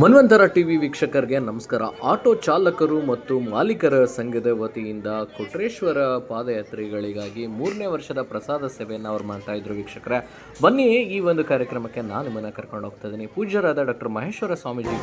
ಮನ್ವಂತರ TV ವೀಕ್ಷಕರಿಗೆ ನಮಸ್ಕಾರ. Auto ಚಾಲಕರು ಮತ್ತು ಮಾಲೀಕರ ಸಂಘದ ವತಿಯಿಂದ ಕೊಟ್ರೇಶ್ವರ ಪಾದಯಾತ್ರಿಗಳಿಗಾಗಿ ಮೂರನೇ ವರ್ಷದ ಪ್ರಸಾದ ಸೇವೆಯನ್ನು ಅವ್ರು ಮಾಡ್ತಾ ಇದ್ರು ವೀಕ್ಷಕರೇ. ಬನ್ನಿ ಈ ಒಂದು ಕಾರ್ಯಕ್ರಮಕ್ಕೆ ನಾನು ನಿಮ್ಮನ್ನು ಕರ್ಕೊಂಡು ಹೋಗ್ತಾ ಇದ್ದೀನಿ. ಪೂಜ್ಯರಾದ ಡಾಕ್ಟರ್ ಮಹೇಶ್ವರ ಸ್ವಾಮೀಜಿ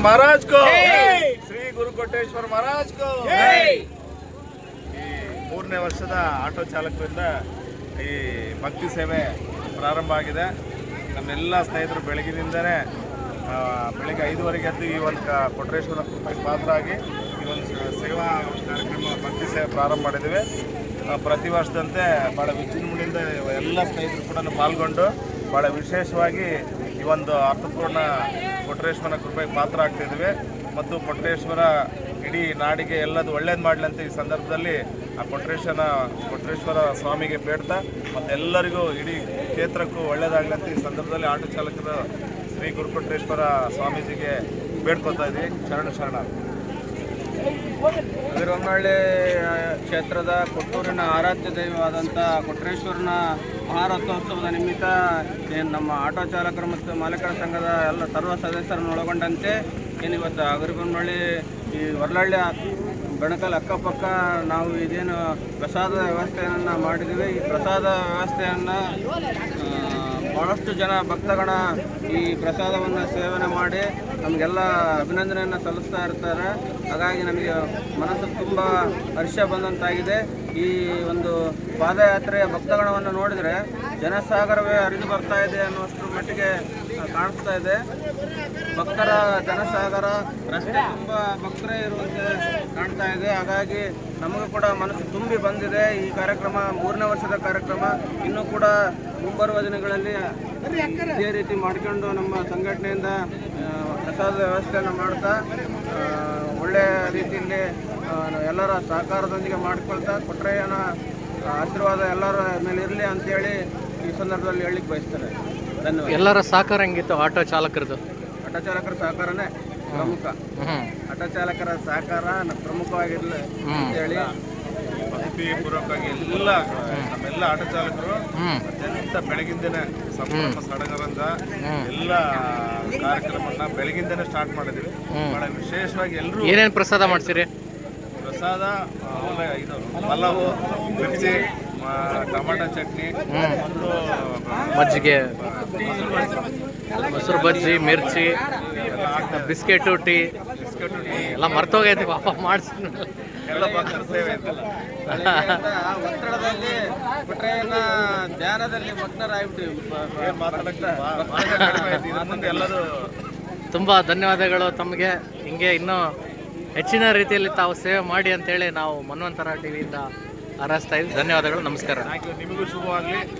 महाराज को ಶ್ರೀ ಗುರು ಕೋಟೇಶ್ವರ ಮಹಾರಾಜ್ ಕೋ ಈ ಮೂರನೇ ವರ್ಷದ ಆಟೋ ಚಾಲಕರಿಂದ ಈ ಭಕ್ತಿ ಸೇವೆ ಪ್ರಾರಂಭ ಆಗಿದೆ ನಮ್ಮೆಲ್ಲ ಸ್ನೇಹಿತರು ಬೆಳಗಿನಿಂದನೇ ಆ, ಬೆಳಿಗ್ಗೆ ಐದುವರೆಗೆ ಎದ್ದು ಈ ಒಂದು ಕ- ಕೊಟ್ರೇಶ್ವರ ಕೃಪೆಗೆ ಪಾತ್ರ ಆಗಿ ಈ ಒಂದು ಸ- ಸೇವಾ ಕಾರ್ಯಕ್ರಮ ಭಕ್ತಿ ಸೇವೆ ಪ್ರಾರಂಭ ಮಾಡಿದ್ದೀವಿ ಆ, ಪ್ರತಿ ವರ್ಷದಂತೆ ಭಾಳ ವಿಜೃಂಭಣೆಯಿಂದ ಎಲ್ಲ ಸ್ನೇಹಿತರು ಕೂಡ ಪಾಲ್ಗೊಂಡು ಭಾಳ ವಿಶೇಷವಾಗಿ ಈ ಒಂದು ಅರ್ಥಪೂರ್ಣ ಕೊಟ್ರೇಶ್ವರನ ಕೃಪೆಗೆ ಪಾತ್ರ ಆಗ್ತಿದ್ವಿ. ಮತ್ತು ಕೊಟ್ರೇಶ್ವರ ಇಡೀ ನಾಡಿಗೆ ಎಲ್ಲದು ಒಳ್ಳೇದು ಮಾಡಲಿ ಅಂತ ಈ ಸಂದರ್ಭದಲ್ಲಿ ಆ ಕೊಟ್ರೇಶ್ವರ ಕೊಟ್ರೇಶ್ವರ ಸ್ವಾಮಿಗೆ ಬೇಡ್ತಾ ಮತ್ತು ಎಲ್ಲರಿಗೂ ಇಡೀ ಕ್ಷೇತ್ರಕ್ಕೂ ಒಳ್ಳೇದಾಗಲಿ ಅಂತ ಈ ಸಂದರ್ಭದಲ್ಲಿ ಆಟೋ ಚಾಲಕರು ಶ್ರೀ ಗುರುಕೊಟ್ರೇಶ್ವರ ಸ್ವಾಮೀಜಿಗೆ ಬೇಡ್ಕೊತಾ ಇದ್ದೀವಿ ಶರಣ ಶರಣ ಅದಿರೊನ್ನಳ್ಳಿ ಕ್ಷೇತ್ರದ ಕೊಟ್ಟೂರಿನ ಆರಾಧ್ಯ ದೈವವಾದಂಥ ಕೊಟ್ರೇಶ್ವರನ ಮಹಾರಥೋತ್ಸವದ ನಿಮಿತ್ತ ಏನು ನಮ್ಮ ಆಟೋ ಚಾಲಕರು ಮತ್ತು ಮಾಲೀಕರ ಸಂಘದ ಎಲ್ಲ ಸರ್ವ ಸದಸ್ಯರನ್ನು ಒಳಗೊಂಡಂತೆ ಏನು ಇವತ್ತು ಅಗರಿಬೊಮ್ಮಳ್ಳಿ ಈ ಹೊರಳಳ್ಳಿ ಬೆಣಕಲ್ ಅಕ್ಕಪಕ್ಕ ನಾವು ಇದೇನು ಪ್ರಸಾದ ವ್ಯವಸ್ಥೆಯನ್ನು ಮಾಡಿದ್ದೀವಿ. ಈ ಪ್ರಸಾದ ವ್ಯವಸ್ಥೆಯನ್ನು ಭಾಳಷ್ಟು ಜನ ಭಕ್ತಗಣ ಈ ಪ್ರಸಾದವನ್ನು ಸೇವನೆ ಮಾಡಿ ನಮಗೆಲ್ಲ ಅಭಿನಂದನೆಯನ್ನು ಸಲ್ಲಿಸ್ತಾ ಇರ್ತಾರೆ. ಹಾಗಾಗಿ ನಮಗೆ ಮನಸ್ಸು ತುಂಬ ಹರ್ಷ ಬಂದಂತಾಗಿದೆ. ಈ ಒಂದು ಪಾದಯಾತ್ರೆಯ ಭಕ್ತಗಣವನ್ನು ನೋಡಿದರೆ ಜನಸಾಗರವೇ ಹರಿದು ಬರ್ತಾ ಇದೆ ಅನ್ನುವಷ್ಟರ ಮಟ್ಟಿಗೆ ಕಾಣಿಸ್ತಾ ಇದೆ. ಭಕ್ತರ ಜನಸಾಗರ, ರಸ್ತೆ ತುಂಬ ಭಕ್ತರೇ ಇರುವಂತೆ ಕಾಣ್ತಾ ಇದೆ. ಹಾಗಾಗಿ ನಮಗೂ ಕೂಡ ಮನಸ್ಸು ತುಂಬಿ ಬಂದಿದೆ ಈ ಕಾರ್ಯಕ್ರಮ, ಮೂರನೇ ವರ್ಷದ ಕಾರ್ಯಕ್ರಮ. ಇನ್ನೂ ಕೂಡ ಮುಂಬರುವ ದಿನಗಳಲ್ಲಿ ಇದೇ ರೀತಿ ಮಾಡಿಕೊಂಡು ನಮ್ಮ ಸಂಘಟನೆಯಿಂದ ಪ್ರಸಾದ ವ್ಯವಸ್ಥೆಯನ್ನು ಮಾಡ್ತಾ ಒಳ್ಳೆಯ ರೀತಿಯಲ್ಲಿ ಎಲ್ಲರ ಸಹಕಾರದೊಂದಿಗೆ ಮಾಡಿಕೊಳ್ತಾ ಕೊಟ್ರಯ್ಯನ ಆಶೀರ್ವಾದ ಎಲ್ಲರ ಮೇಲೆ ಇರಲಿ ಅಂತೇಳಿ ಈ ಸಂದರ್ಭದಲ್ಲಿ ಹೇಳಲಿಕ್ಕೆ ಬಯಸ್ತಾರೆ ಧನ್ಯವಾದ. ಎಲ್ಲರ ಸಹಕಾರ ಹೆಂಗಿತ್ತು ಆಟೋ ಚಾಲಕರದು? ಆಟೋ ಚಾಲಕರ ಸಹಕಾರನೇ ಪ್ರಮುಖ. ಆಟೋ ಚಾಲಕರ ಸಹಕಾರ ಪ್ರಮುಖವಾಗಿರಲಿ ಅಂತೇಳಿ ಪೂರ್ವಕವಾಗಿ ಎಲ್ಲ ನಮ್ಮೆಲ್ಲ ಆಟೋ ಚಾಲಕರು ಅತ್ಯಂತ ಬೆಳಗಿಂದನೇ ಸಂಪೂರ್ಣ ಸಡಗರದಿಂದ ಎಲ್ಲ ಕಾರ್ಯಕ್ರಮನ ಬೆಳಗಿಂದನೇ ಸ್ಟಾರ್ಟ್ ಮಾಡಿದ್ವಿ. ಬಹಳ ವಿಶೇಷವಾಗಿ ಎಲ್ಲರೂ ಏನೇನು ಪ್ರಸಾದ ಮಾಡ್ತೀರಿ ಪ್ರಸಾದ ಇದು ಪಲಾವು ಮಿರ್ಚಿ ಟೊಮಾಟೊ ಚಟ್ನಿ ಮಜ್ಜಿಗೆ ಮೊಸರು ಬಜ್ಜಿ, ಮಿರ್ಚಿ ಎಲ್ಲ ಬಿಸ್ಕೆಟು ಟೀ ಬಿಸ್ಕೆಟ್ ಟೀ ಎಲ್ಲ ಮರ್ತೋಗೈತಿ ಪಾಪ ಮಾಡಿಸ್ ಎಲ್ಲ ಭಕ್ತರ ಸೇವೆ ಒತ್ತಡದಲ್ಲಿ ಕೊಟ್ರೆಯನ್ನ ಧ್ಯಾನದಲ್ಲಿ. ಮುಂದೆ ಎಲ್ಲರೂ ತುಂಬ ಧನ್ಯವಾದಗಳು ತಮಗೆ. ಹಿಂಗೆ ಇನ್ನೂ ಹೆಚ್ಚಿನ ರೀತಿಯಲ್ಲಿ ತಾವು ಸೇವೆ ಮಾಡಿ ಅಂತೇಳಿ ನಾವು ಮನ್ವಂತರ ಟಿವಿಯಿಂದ ಹಾರೈಸ್ತಾ ಇದ್ದೀವಿ ಧನ್ಯವಾದಗಳು. ನಮಸ್ಕಾರ. ನಿಮಗೂ ಶುಭವಾಗಲಿ.